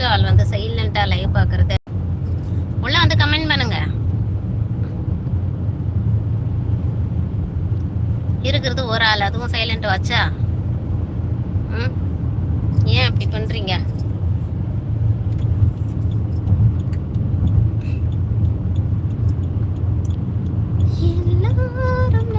கொஞ்சம் ஆள் வந்து சைலண்டா லைவ் பாக்குறது உள்ள வந்து கமெண்ட் பண்ணுங்க. இருக்கிறது ஒரு ஆள் அதுவும் சைலண்ட் வச்சா ம்? ஏன் அப்படி பண்றீங்க? எல்லாரும்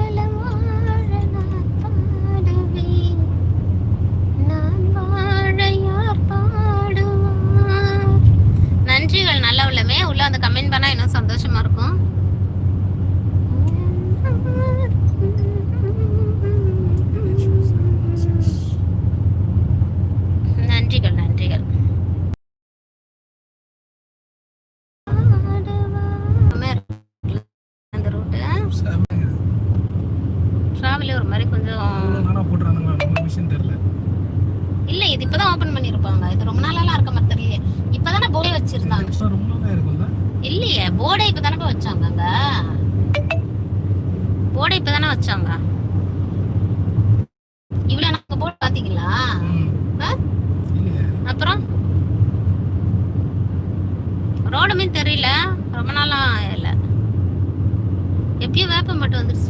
உள்ள பண்ணா இன்னும் சந்தோஷமா இருக்கும். நன்றிகள் நன்றிகள். அந்த ரூட்டு டிராவலே ஒரு மாதிரி கொஞ்சம் இல்ல இது இப்பதான் ஓபன் பண்ணிருப்பாங்க. இது ரொம்ப நாளாலாம் இருக்க மாதிரி தெரியல இப்பதானே போய் வச்சிருந்தாங்க. இல்லையே போர்டே இப்பதானே வச்சாங்க அங்க? போர்டே இப்பதானே வச்சாங்க? இவ்வளவு நாங்க போர்டு பாத்தீங்களா? அப்புறம்? ரோடுமே தெரியல ரொம்ப நாளா இல்ல எப்பயோ வேப்பம் மட்டும் வந்துருச்சு.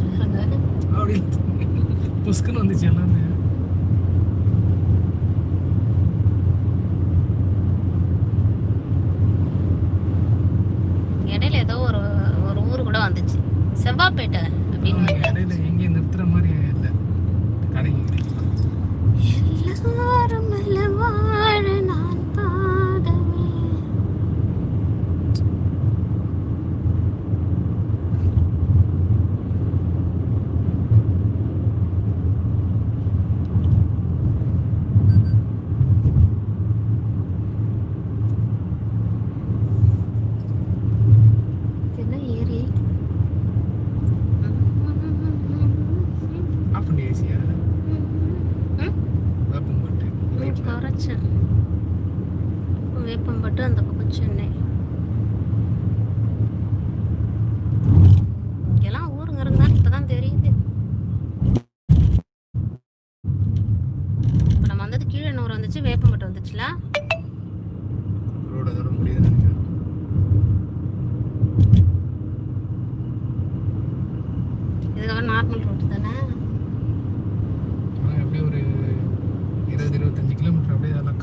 புஸ்குன்னு வந்துச்சு எல்லாமே இடையில ஏதோ ஒரு ஒரு ஊர் கூட வந்துச்சு. செவ்வாப்பேட்டை அப்படின்னு எங்கேயும் நிறுத்துற மாதிரி இல்லை. கடைக்கு எல்லாரும் வாழ நான் பாடுவேன் என்ன ஏரி ஆஃப் பண்ணி ஏசியா ம் வேப்பம் போட்டு ரைட்ல குறைச்சேன் வேப்பம்பட்டு அந்த பக்கம் சென்னை இங்கெல்லாம் ஊருங்க இருந்தாலும் இப்பதான் தெரியுது இப்ப நம்ம வந்தது அதோட முடியுது நினைக்கிறேன். இதுக்கப்புறம் நார்மல் ரோட்டு தானே? எப்படியும் ஒரு இருபது இருபத்தஞ்சு கிலோமீட்டர் அப்படியே அந்த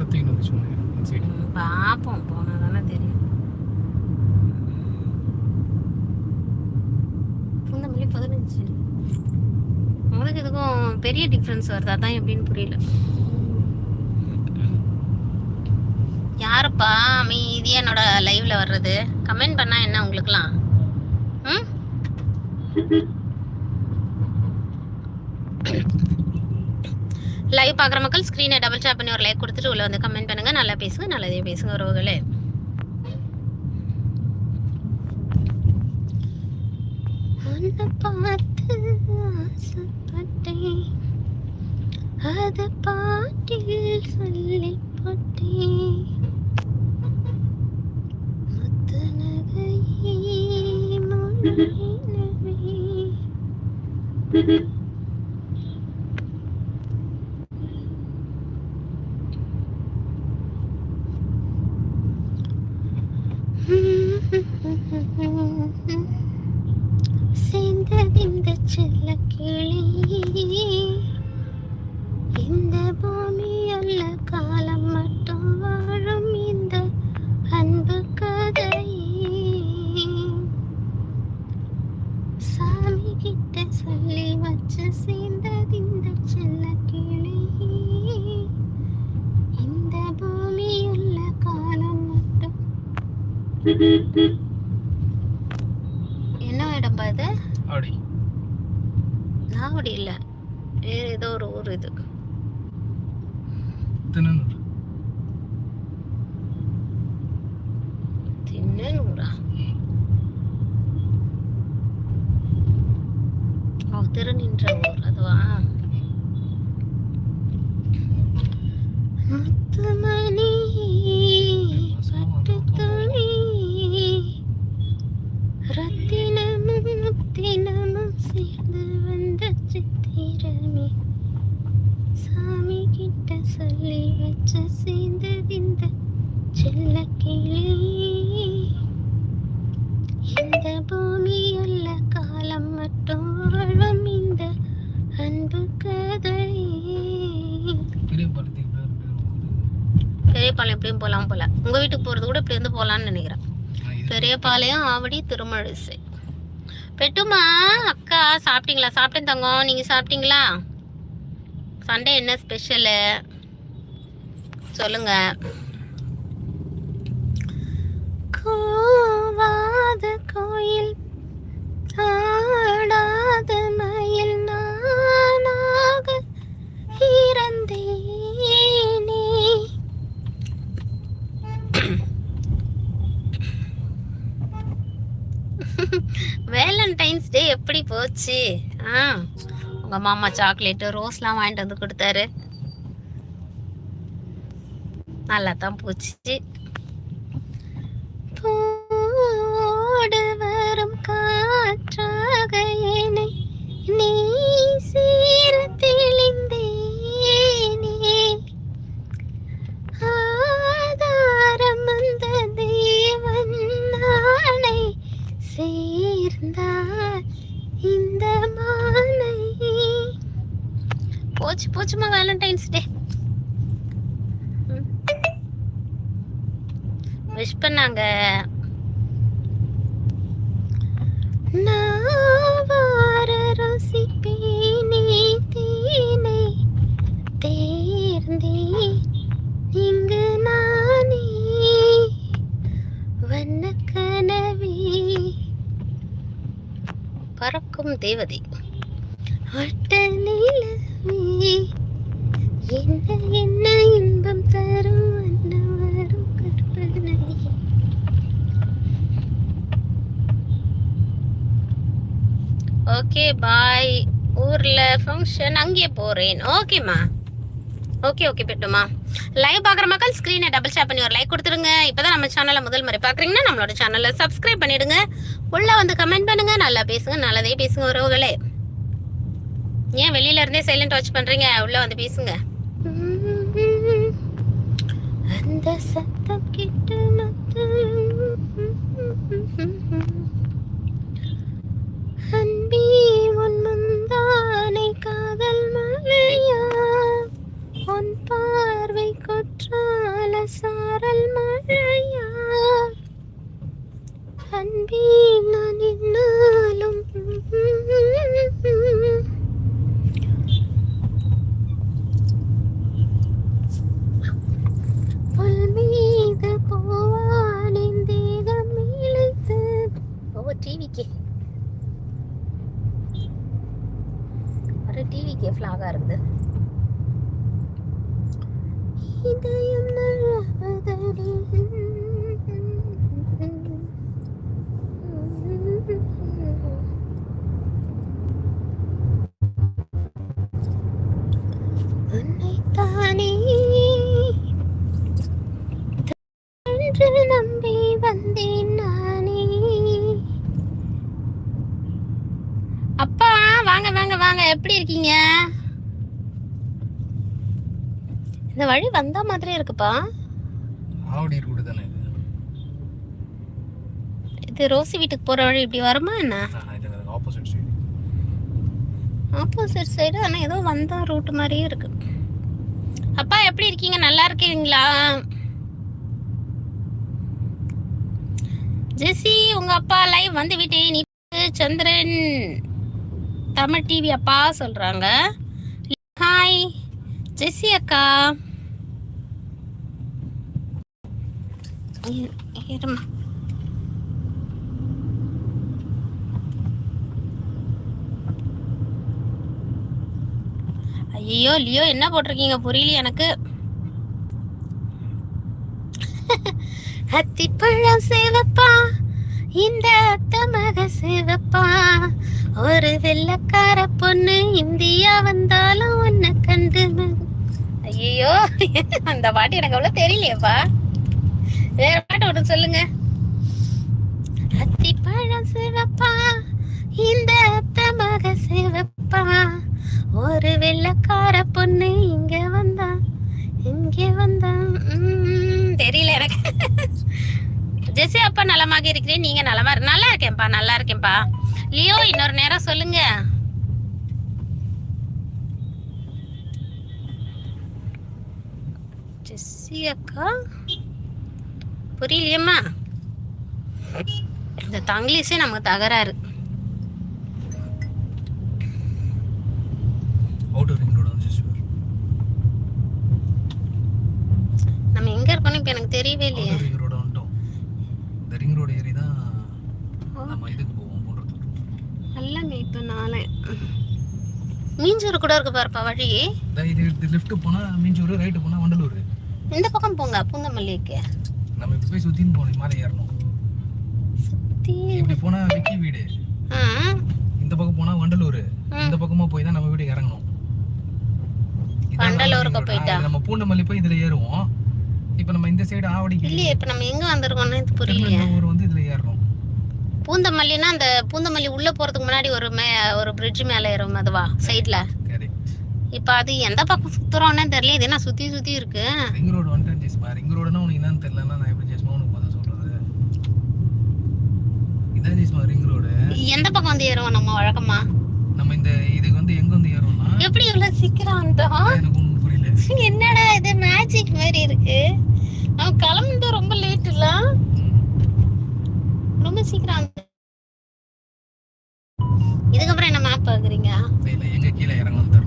சைடு பார்ப்போம் போனா தானே தெரியும். பூந்தமல்லி பதினஞ்சு. உங்களுக்கு இதுக்கும் பெரிய டிஃப்ரென்ஸ் வருது? அதான் எப்படின்னு புரியல. யாருப்பா அமைதியா என்னோட லைவ்ல வர்றது? கமெண்ட் பண்ணா என்ன உங்களுக்குலாம் ம்? லைவ் பார்க்குற மக்கள் ஸ்க்ரீனை டபுள் டேப் பண்ணி ஒரு லைக் கொடுத்துட்டு உள்ள வந்து கமெண்ட் பண்ணுங்க. நல்லா பேசுங்க நல்லதே பேசுங்க உறவுகளே. உன்னை பார்த்து ஆசைப்பட்டேன். அது பாட்டில் சொல்லி போட்டேன். Mm-hmm. சாமி கிட்ட சொல்லி வச்சு சேர்ந்ததிந்த செல்ல கிளி. இந்த பூமி அல்ல காலம் மட்டும். என்ன இடம்பா இது? ஆடி. நாவடி இல்ல. வேற ஏதோ ஒரு ஊர் இது. தினநூறு சொல்லி வச்ச சேர்ந்ததிந்த செல்ல கிளி இந்த பூமி அல்ல காலம் மட்டும் வாழ்வம் இந்த அன்பு கதை. பெரியபாளையம் எப்படியும் போகலாம் போல. உங்கள் வீட்டுக்கு போகிறது கூட இப்படி வந்து போகலான்னு நினைக்கிறேன். பெரியபாளையம் ஆவடி திருமழிசை. பெட்டுமா அக்கா சாப்பிட்டீங்களா? சாப்பிட்டேன் தங்கம். நீங்கள் சாப்பிட்டீங்களா? சண்டே என்ன ஸ்பெஷலு சொல்லுங்க. கோவாத கோயில் ஆடாத மயில் நானாக இறந்தேனே. வேலண்டைன்ஸ் டே எப்படி போச்சு? ஆ உங்க மாமா சாக்லேட்டு ரோஸ்லாம் வாங்கிட்டு வந்து கொடுத்தாரு. நல்லா தான் போச்சு. போடு வரும் காற்றாக என்னை நீ சீர தெளிந்தேனே. ஆதாரம் அந்த தேவன் நாளை சேர்ந்தார் இந்த மாலை போச்சு போச்சுமா வேலண்டைன்ஸ் டே. விஷ் பண்ணாங்க. இங்கு நானே. வண்ண கனவே. பறக்கும் தேவதை. ஃபங்க்ஷன் அங்கேயே போறேன். ஓகேம்மா ஓகே ஓகே பெட்டுமா. லைவ் பார்க்குற மக்கள் ஸ்க்ரீனை டபுள் ஷேர் பண்ணி ஒரு லைக் கொடுத்துருங்க இப்போதான் நம்ம சேனலை முதல் முறை பார்க்குறீங்கன்னா நம்மளோட சேனலை சப்ஸ்கிரைப் பண்ணிடுங்க. உள்ளே வந்து கமெண்ட் பண்ணுங்க. நல்லா பேசுங்க நல்லதே பேசுங்க உறவுகளே. ஏன் வெளியில இருந்தே சைலண்ட் வாட்ச் பண்ணுறீங்க உள்ளே வந்து பேசுங்க. அந்த சத்தம் கிட்ட எப்படி இருக்கீங்க? இந்த வழி வந்த மாதிரியே இருக்குப்பா. ஆவடி ரூட்டு தானே இது? இது ரோசி வீட்டுக்கு போற வழி இப்படி வருமா என்ன? ஆப்போசிட் சைடு ஆப்போசிட் சைடு ஆனால் ஏதோ வந்த ரூட் மாதிரியே இருக்கு. அப்பா எப்படி இருக்கீங்க? நல்லா இருக்கீங்களா? ஜெசி உங்க அப்பா லைவ் வந்து விட்டேன் நீ சந்திரன். தமிழ் டிவி அப்பா சொல்றாங்க. ஹாய் ஜெஸ்ஸி அக்கா. இருமா. ஐயோ லியோ என்ன போட்டிருக்கீங்க? புரியல எனக்கு. அத்திப்பழம் சேவப்பா இந்த அத்தமக சேவப்பா. ஒரு வெள்ளக்கார பொண்ணு இந்தியா வந்தாலும் உன்னை கண்டு ஐயோ அந்த பாட்டு எனக்கு அவ்வளவு தெரியலையப்பா. வேற பாட்டு ஒன்று சொல்லுங்க. அத்திப்பழம் சிவப்பா இந்த அத்தமக சிவப்பா. ஒரு வெள்ளக்கார பொண்ணு இங்க வந்தா இங்கே வந்தா. உம், தெரியல எனக்கு. ஜெசி அப்பா நலமாக இருக்கிறேன். நீங்க நலமா நல்லா இருக்கேன்ப்பா நல்லா இருக்கேன்ப்பா. லியோ இன்னொரு நேரம் சொல்லுங்க. ஜெஸ்ஸி அக்கா புரியலையம்மா? இந்த தங்கிலீஷே நமக்கு தகராறு அவுட்டர் ரிங் ரோடு வந்து சிஸ்டர் நம்ம எங்க இருக்கோம்னு இப்ப எனக்கு தெரியவே இல்லையே அவுட்டர் ரிங் ரோடு வந்துட்டோம் இந்த ரிங் ரோடு ஏறி தான் நம்ம இதுக்கு போவோம் மூன்றத்தூர் நல்லங்க இப்ப நாளை மீஞ்சூர் கூட இருக்கு பாருப்பா வழி. இது இது லெஃப்ட் போனா மீஞ்சூர் ரைட்டு போனா வண்டலூர். இந்த பக்கம் போங்க பூந்தமல்லிக்கு. நம்ம இப்படி போய் சுத்தின்னு போகணும் மேலே ஏறணும். சுத்தி. இப்படி போனா விக்கி வீடு. இந்த பக்கம் போனா வண்டலூர். இந்த பக்கமா போய் தான் நம்ம வீடு இறங்கணும். வண்டலூருக்கு போயிட்டா? நம்ம பூண்டமல்லி போய் இதுல ஏறுவோம். இப்போ நம்ம இந்த சைடு ஆவடிக்கு. இல்லையே இப்ப நம்ம எங்க வந்திருக்கோம்னு இது புரியலையே. ஊர் வந்து இதுல ஏறணும். பூந்தமல்லினா அந்த பூந்தமல்லி உள்ள போறதுக்கு முன்னாடி ஒரு மே ஒரு பிரிட்ஜ் மேல ஏறும் அதுவா சைடுல இப்ப அது எந்த பக்கம் சுத்துறோம்னு தெரியல. இது என்ன சுத்தி சுத்தி இருக்கு? ரிங் ரோடு வந்துட்டேன் ஜெஸ்மா ரிங் ரோடுனா உனக்கு என்னன்னு தெரியலன்னா நான் எப்படி ஜெஸ்மா உனக்கு பதில் சொல்றது? இதான் ஜெஸ்மா ரிங் ரோடு எந்த பக்கம் வந்து ஏறுவோம் நம்ம வழக்கமா? நம்ம இந்த இதுக்கு வந்து எங்க வந்து ஏறோம்னா எப்படி இவ்வளவு சீக்கிரம் வந்தோம் எனக்கு புரியல. என்னடா இது? மேஜிக் மாதிரி இருக்கு. நம்ம கிளம்புறது ரொம்ப லேட் இல்ல? ரொம்ப சீக்கிரம் இதுக்கப்புறம் என்ன மேப் பாக்குறீங்க? இல்ல எங்க கீழே இறங்கணும்.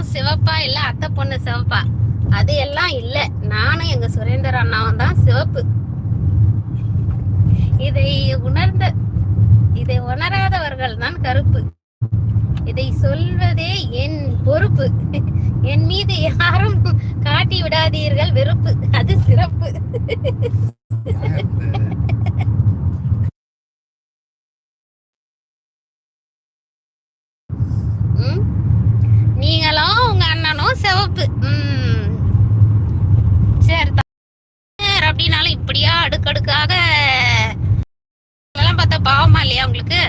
எல்லாம் சிவப்பா இல்ல அத்தை பொண்ணு சிவப்பா? அது எல்லாம் இல்ல. நானும் எங்க சுரேந்தர் அண்ணாவும் தான் சிவப்பு. இதை உணர்ந்த இதை உணராதவர்கள் தான் கருப்பு. இதை சொல்வதே என் பொறுப்பு. என் மீது யாரும் காட்டி விடாதீர்கள் வெறுப்பு. அது சிறப்பு. உம் நீங்களும் சிவப்பு ம். சரி சரி, அப்படின்னாலும் இப்படியா அடுக்கடுக்காக இதெல்லாம் பார்த்தா பாவமா இல்லையா உங்களுக்கு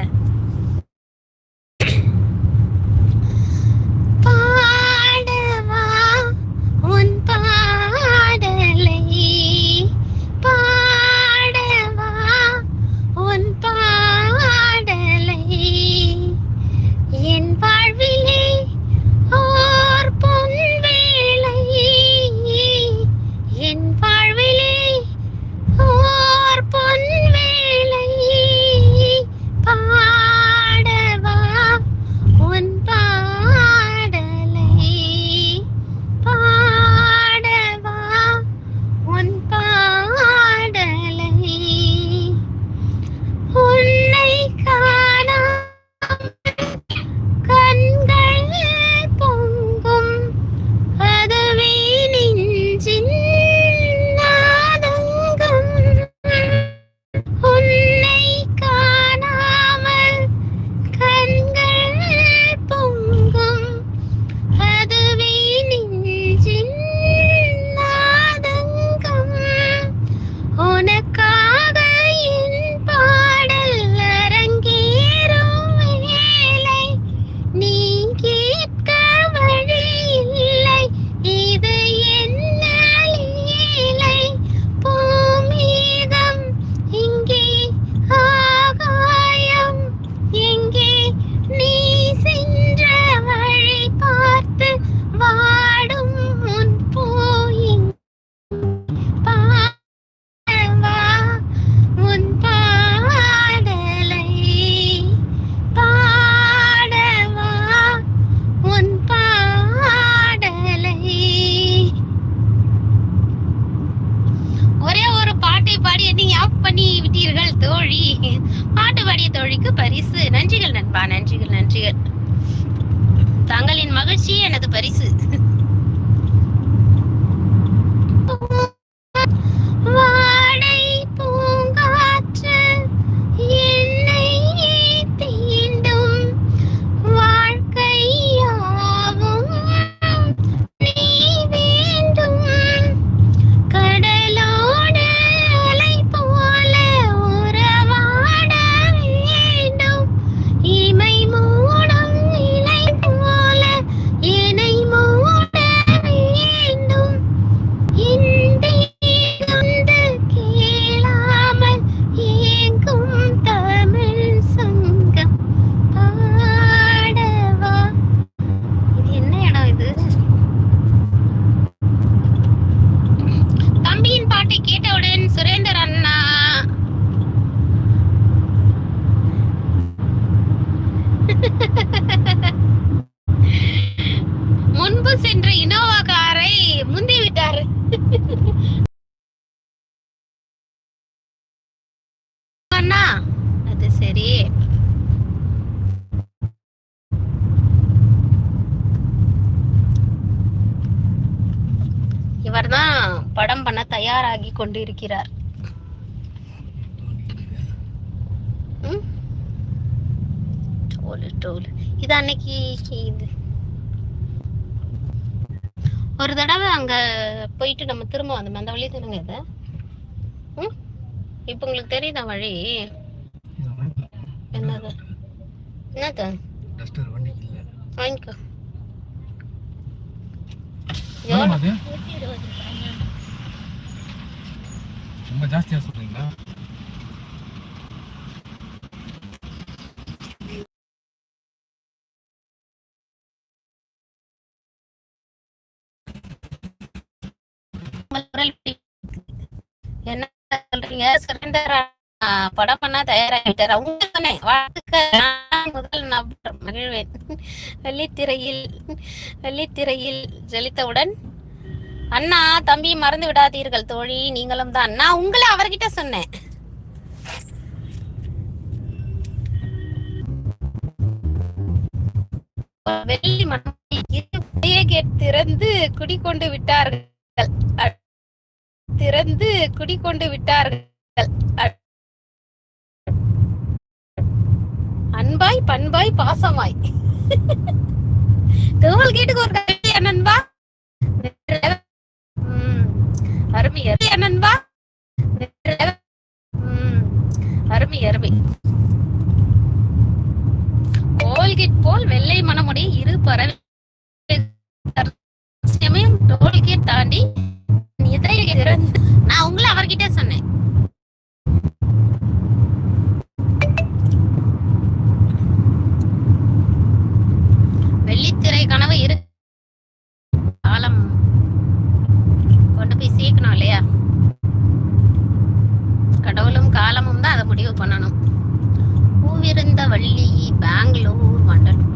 இவர்தான் படம் பண்ண தயாராகி? டோலு டோலு இது அன்னைக்கு இது. ஒரு தடவை அங்க போயிட்டு நம்ம திரும்ப வந்தோம் அந்த வழி தானுங்க இது? இப்ப உங்களுக்கு தெரியுதா வழி? என்னது? என்னது? வாங்கிக்கோ. அது? ரொம்ப ஜாஸ்தியாக பிடி- என்ன சொல்றீங்க? சுரேந்தர் ஆ, படம் பண்ண தயாராகிட்டார்? அவங்க தானே வாழ்த்துக்கள். நான் முதல் நபர் மகிழ்வேன். வெள்ளித்திரையில் வெள்ளித்திரையில் ஜலித்தவுடன் அண்ணா தம்பி மறந்து விடாதீர்கள் தோழி நீங்களும் தான். நான் உங்களை அவர்கிட்ட சொன்னேன். வெள்ளி மணி கேட் திறந்து குடிக்கொண்டு விட்டார்கள். அ- திறந்து குடிக்கொண்டு விட்டார்கள். அன்பாய் பண்பாய் பாசமாய். டோல் கேட்டுக்கு ஒரு கல்வி நண்பா அருமை அருமை நண்பா அருமை அருமை. கோல்கேட் போல் வெள்ளை மனமுடைய இரு பறவை. டோல்கேட் தாண்டி இதய திறந்து நான் உங்களை அவர்கிட்ட சொன்னேன் வெள்ளித்திரை கனவு இரு காலம் கொண்டு போய் சேர்க்கணும் இல்லையா கடவுளும் காலமும் தான் அதை முடிவு பண்ணணும். பூவிருந்த வள்ளி பெங்களூர் மண்டலம்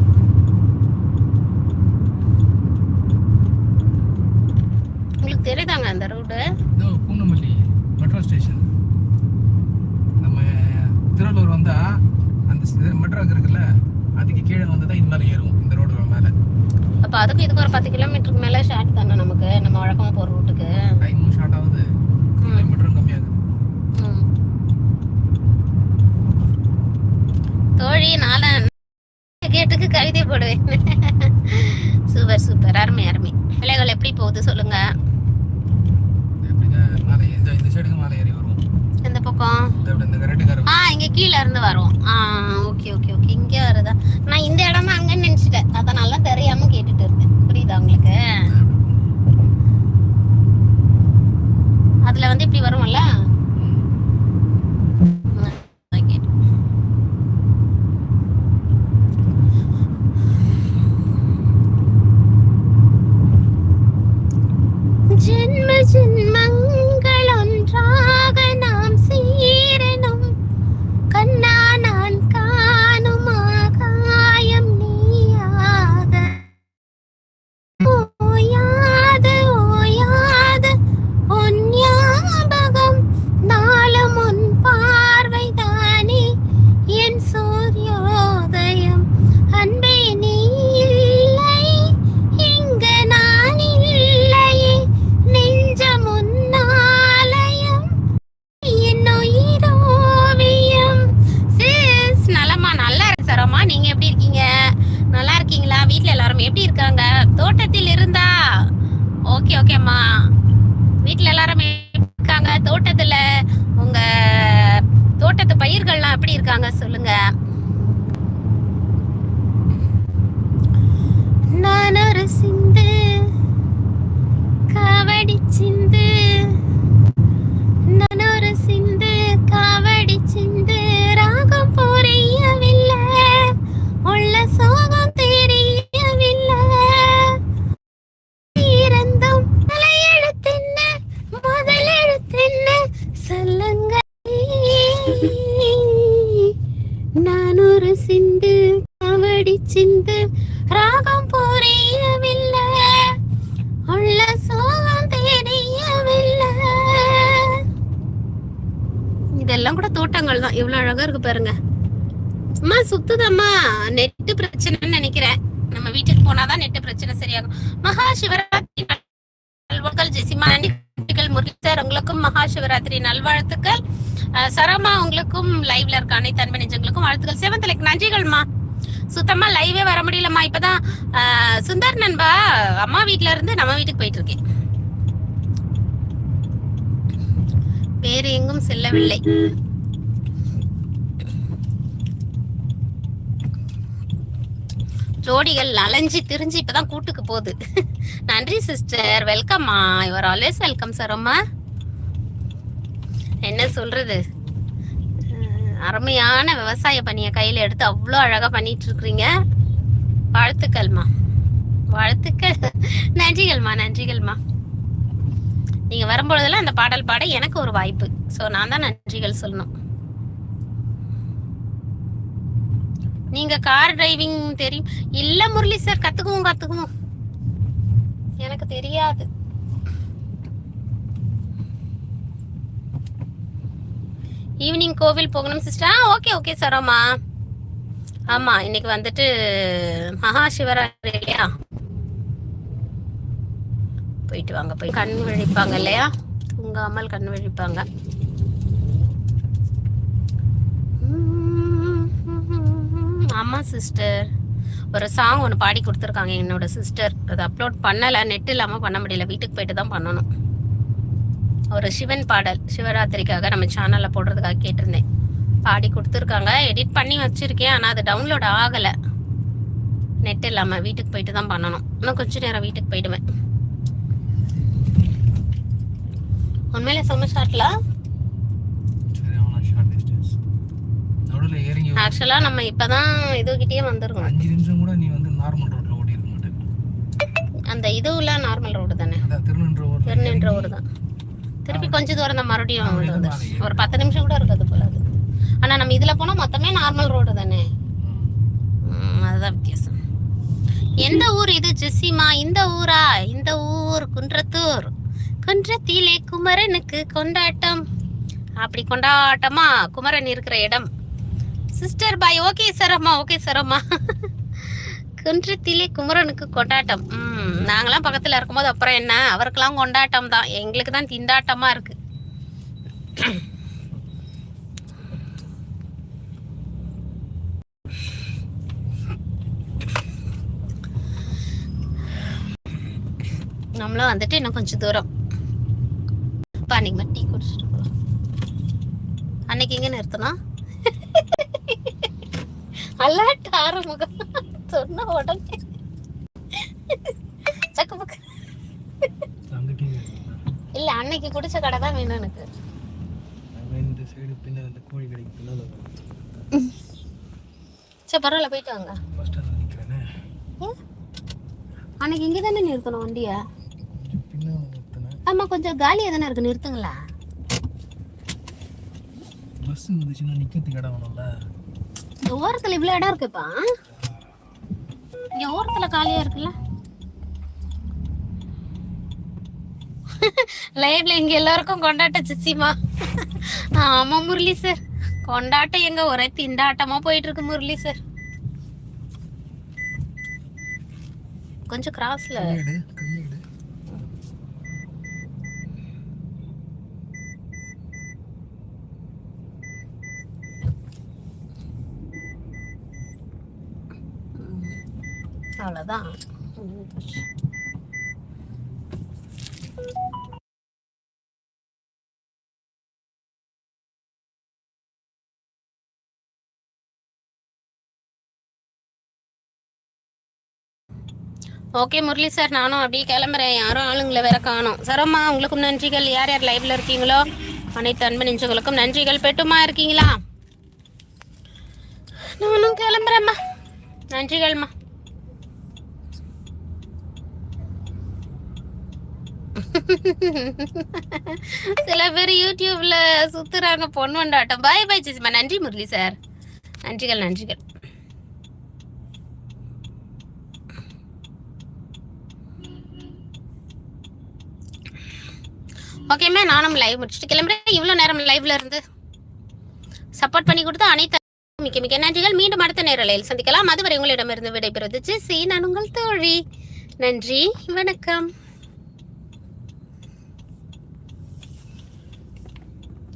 உங்களுக்கு தெரியுதாங்க அந்த ரூட்டு இதோ பூந்தமல்லி மெட்ரோ ஸ்டேஷன். நம்ம திருவள்ளூர் வந்தா அந்த மெட்ரோ இருக்குல்ல அதுக்கு கீழே வந்து தான் இது மேலே ஏறும் இந்த ரோடு மேலே. அப்ப அதுக்கு இதுக்கு ஒரு பத்து கிலோமீட்டருக்கு மேல ஷார்ட் தானே நமக்கு? நம்ம வழக்கமா போற ரூட்டுக்கு டைமும் ஷார்ட் ஆகுது கிலோமீட்டரும் கம்மியாகுது ம். தோழி நாள கேட்டுக்கு கவிதை போடுவேன் சூப்பர் சூப்பர். அருமை அருமை. பிள்ளைகள் எப்படி போகுது சொல்லுங்க. எந்த பக்கம்? ஆ இங்க கீழ இருந்து வரும். ஆ ஓகே ஓகே ஓகே இங்க வருதா? நான் இந்த இடம் அங்கன்னு நினைச்சிட்டேன். அதனால தெரியாம கேட்டுட்டு இருந்தேன். புரியுதா உங்களுக்கு? அதுல வந்து இப்படி வரும்ல? நான் சார் உங்களுக்கும் மகா சிவராத்திரி நல்வாழ்த்துக்கள். சரமா உங்களுக்கும் லைவ்ல இருக்க அனைத்து அன்பு நெஞ்சங்களுக்கும் வாழ்த்துக்கள். செவந்தலைக்கு நன்றிகள்மா. சுத்தமா லைவே வர முடியலம்மா. இப்பதான் சுந்தர் நண்பா அம்மா வீட்ல இருந்து நம்ம வீட்டுக்கு போயிட்டு இருக்கேன். வேறு எங்கும் செல்லவில்லை. ஜோடிகள் அலைஞ்சு திரிஞ்சு இப்பதான் கூட்டுக்கு போகுது. நன்றி சிஸ்டர். வெல்கம்மா யுவர் ஆல்வேஸ் வெல்கம் சரோம்மா. என்ன சொல்றது? அருமையான விவசாய பணியை கையில எடுத்து அவ்வளோ அழகா பண்ணிட்டு இருக்கிறீங்க வாழ்த்துக்கள்மா. வாழ்த்துக்கள். நன்றிகள்மா நன்றிகள்மா. நீங்க வரும்பொழுதெல்லாம் அந்த பாடல் பாட எனக்கு ஒரு வாய்ப்பு. ஸோ நான் தான் நன்றிகள் சொல்லணும். நீங்க கார் டிரைவிங் தெரியும். இல்ல முரளி சார் கத்துக்குவோம் கத்துக்குவோம். எனக்கு தெரியாது. ஈவினிங் கோவில் போகணும் சிஸ்டர் ஆ ஓகே ஓகே சரோமா ஆமா. இன்னைக்கு வந்துட்டு மகா சிவராத்திரி இல்லையா? போயிட்டு வாங்க போய் கண் விழிப்பாங்க இல்லையா? தூங்காமல் கண் விழிப்பாங்க. ஆமா சிஸ்டர் ஒரு சாங் ஒன்று பாடி கொடுத்துருக்காங்க என்னோட சிஸ்டர் அதை அப்லோட் பண்ணலை நெட் இல்லாமல் பண்ண முடியல. வீட்டுக்கு போயிட்டு தான் பண்ணணும். ஒரு சிவன் பாடல் சிவராத்திரிக்காக நம்ம சேனலில் போடுறதுக்காக கேட்டிருந்தேன். பாடி கொடுத்துருக்காங்க. எடிட் பண்ணி வச்சுருக்கேன். ஆனால் அது டவுன்லோட் ஆகலை. நெட் இல்லாமல் வீட்டுக்கு போயிட்டு தான் பண்ணணும். இன்னும் கொஞ்ச நேரம் வீட்டுக்கு போயிடுவேன். உண்மையில செம்ம ஷார்ட்ல ஆக்சுவலா நம்ம இப்பதான் இதுகிட்டயே வந்திருக்கோம். அஞ்சு நிமிஷம் கூட நீ வந்து நார்மல் ரோட்ல ஓடி இருக்க மாட்டேன் அந்த இதுவுல நார்மல் ரோடு தானே? திருநன்ற ரோட்ல திருநின்ற ரோடு தான். திருப்பி கொஞ்ச தூரம் தான் மறுபடியும் வந்து ஒரு பத்து நிமிஷம் கூட இருக்காது போல அது. ஆனா நம்ம இதுல போனா மொத்தமே நார்மல் ரோடு தானே. அதுதான் வித்தியாசம். எந்த ஊர் இது ஜெசிமா? இந்த ஊரா? இந்த ஊர் குன்றத்தூர். குன்றத்திலே குமரனுக்கு கொண்டாட்டம். அப்படி கொண்டாட்டமா குமரன் இருக்கிற இடம். சிஸ்டர் பாய் ஓகே சரம்மா ஓகே சரம்மா குன்றத்திலே குமரனுக்கு கொண்டாட்டம். ம் நாங்களாம் பக்கத்துல இருக்கும்போது அப்புறம் என்ன? அவருக்கெல்லாம் கொண்டாட்டம் தான். எங்களுக்கு தான் திண்டாட்டமா இருக்கு. நம்மளும் வந்துட்டு இன்னும் கொஞ்சம் தூரம். அப்பா அன்னைக்கு மட்டும் டீ குடிச்சிட்டு போகலாம் அன்னைக்கு எங்க நிறுத்தணும்? அல்லாட்டு ஆரம்பம் சொன்ன உடனே. சக்கு இல்ல அன்னைக்கு குடிச்ச கடை தான் வேணும் எனக்கு. இந்த சைடு பின்னாடி இந்த கோழி கடைக்கு பின்னால் சரி பரவாயில்ல போயிட்டு வாங்க. பஸ் ஸ்டாண்டில்? அன்னைக்கு இங்கே தானே நிறுத்தணும் வண்டிய? பின்னால் நிறுத்தினேன். ஆமா கொஞ்சம் காலியா தானே இருக்கு நிறுத்துங்களா? பஸ் இருந்துச்சுன்னா நிற்கிறதுக்கு இடம் வேணும்ல. இந்த ஓரத்துல இவ்வளவு இடம் இருக்குப்பா. இங்க ஓரத்துல காலியா இருக்குல்ல? லைவ்ல இங்க எல்லாருக்கும் கொண்டாட்ட சிச்சிமா ஆமா முரளி சார் கொண்டாட்டம் எங்க? ஒரே திண்டாட்டமா போயிட்டு இருக்கு முரளி சார் கொஞ்சம் கிராஸ்ல கையெடு ஓகே முரளி சார் நானும் அப்படியே கிளம்புறேன். யாரும் ஆளுங்களை வேற காணும். சரம்மா உங்களுக்கும் நன்றிகள். யார் யார் லைவ்ல இருக்கீங்களோ அனைத்து அன்பு நெஞ்சுகளுக்கும் நன்றிகள். பெட்டுமா இருக்கீங்களா? நானும் கிளம்புறேம்மா. நன்றிகள்மா. சில பேர் யூடியூப்ல சுத்துறாங்க பொண்ணு வண்டாட்டம் பாய் பாய் சிசிமா நன்றி முரளி சார். நன்றிகள் நன்றிகள். ஓகேம்மா நானும் லைவ் முடிச்சுட்டு கிளம்புறேன். இவ்வளோ நேரம் லைவ்ல இருந்து சப்போர்ட் பண்ணி கொடுத்த அனைத்து மிக்க மிக்க நன்றிகள். மீண்டும் அடுத்த நேரலையில் சந்திக்கலாம். அதுவரை உங்களிடமிருந்து விடைபெறுவது ஜெசி நான் உங்கள் தோழி. நன்றி வணக்கம்.